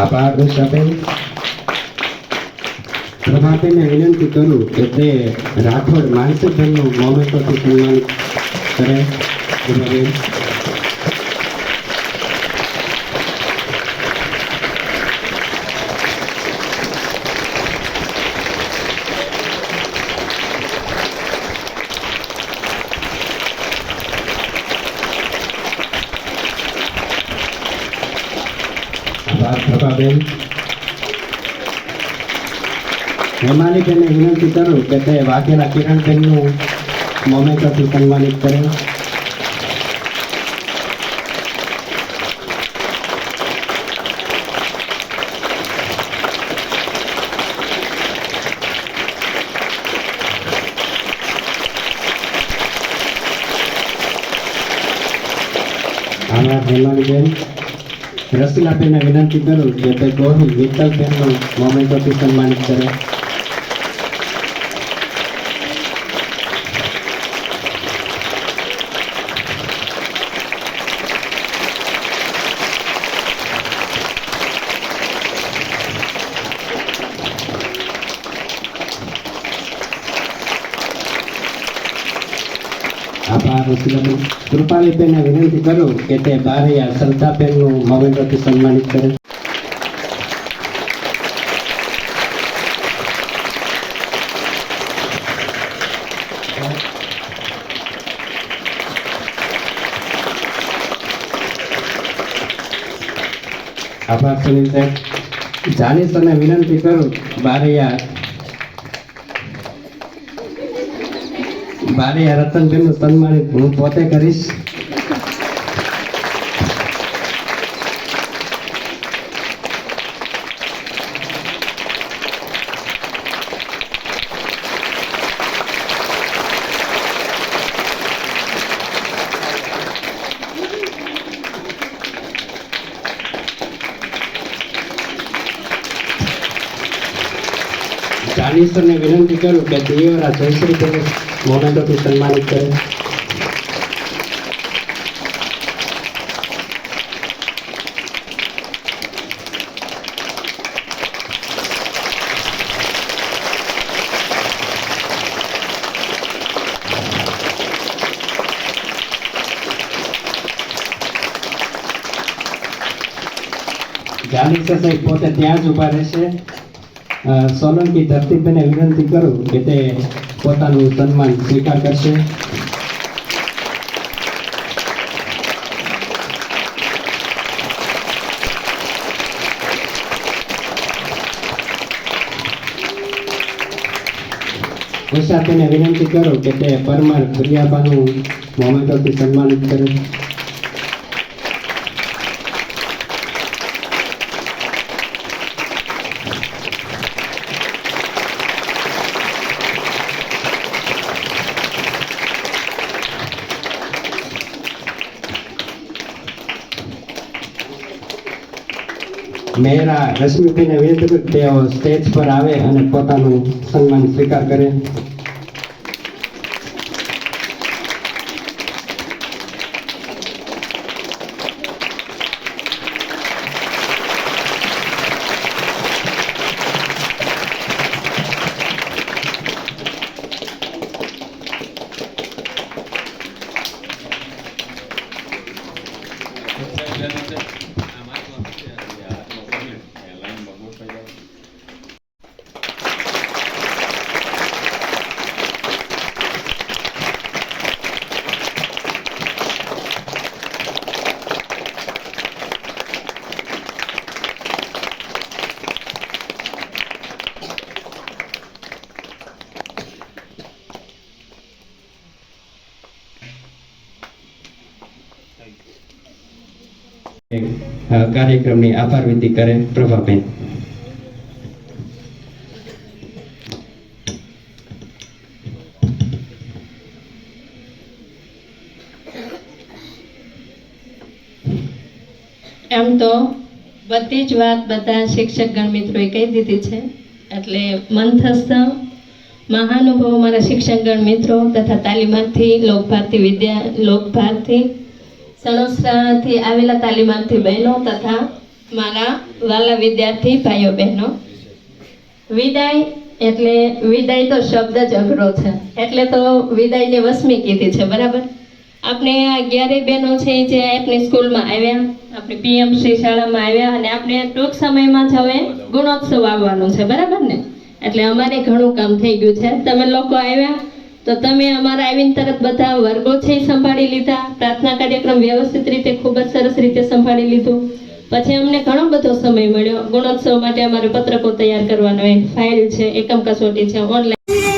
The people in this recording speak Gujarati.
આભાર દર્શાબેન પ્રભાબેનને વિનંતી કરું કે તે રાઠોડ માનસીબેનનું મોમેન્ટોથી સન્માન કરે પ્રભાબેન આભાર પ્રભાબેન વિનંતી કરું કે તે વાઘેલા કિરણબેનનું મોમેન્ટોથી સન્માનિત કરે. આભાર હેમાલીબેન રસીલાબેનને વિનંતી કરું કે તે ગોહિલ વિઠ્ઠલબેનનું મોમેન્ટોથી સન્માનિત કરે. કૃપાલીબેનને વિનંતી કરું કે તે બારૈયા સલતાબેનનું મવેન્દ્રથી સન્માનિત કરે. આભાર સુનિલ સાહેબ જાનીશ વિનંતી કરું બારૈયા બારૈયા રતનબેનનું સન્માન હું પોતે કરીશ. જાનીશને વિનંતી કરું કે દિયોરા જયશ્રીબેન મોમેન્ટોથી સન્માનિત કરે સાહેબ પોતે ત્યાં જ ઊભા રહેશે સોલંકી ધરતીબેને વિનંતી કરું કે તે પોતાનું સન્માન સ્વીકાર કરશે. ઉષાબેને વિનંતી કરું કે તે પરમાર પ્રિયાબાનું મોમેન્ટોથી સન્માનિત કરે. મેરા રશ્મિભાઈને વિનંતી તેઓ સ્ટેજ પર આવે અને પોતાનું સન્માન સ્વીકાર કરે. કાર્યક્રમની આભાર વિધિ કરે પ્રભાબેન. એમ તો બધી જ વાત બધા શિક્ષકગણ મિત્રોએ કહી દીધી છે. એટલે મંથસ્થ મહાનુભવ, મારા શિક્ષકગણ મિત્રો તથા તાલીમાર્થી લોકભારતી વિદ્યા લોકભારતી સણોસરાથી આવેલા તાલીમાર્થી બહેનો તથા મારા વાલા વિદ્યાર્થી ભાઈઓ બહેનો. વિદાય એટલે વિદાય તો શબ્દ જ અઘરો છે. એટલે તો વિદાયની વસમી કીધી છે, બરાબર? આપણે આ અગિયારેય બહેનો છે જે આપણી સ્કૂલમાં આવ્યા, આપણી પીએમસી શાળામાં આવ્યા અને આપણે ટૂંક સમયમાં જ હવે ગુણોત્સવ આવવાનો છે, બરાબર ને? એટલે અમારે ઘણું કામ થઈ ગયું છે. તમે લોકો આવ્યા તો તમે અમારા આવીને તરત બધા વર્ગો છે સંભાળી લીધા. પ્રાર્થના કાર્યક્રમ વ્યવસ્થિત રીતે ખૂબ જ સરસ રીતે સંભાળી લીધું. પછી અમને ઘણો બધો સમય મળ્યો. ગુણોત્સવ માટે અમારે પત્રકો તૈયાર કરવાનો એક ફાઇલ છે, એકમ કસોટી છે ઓનલાઈન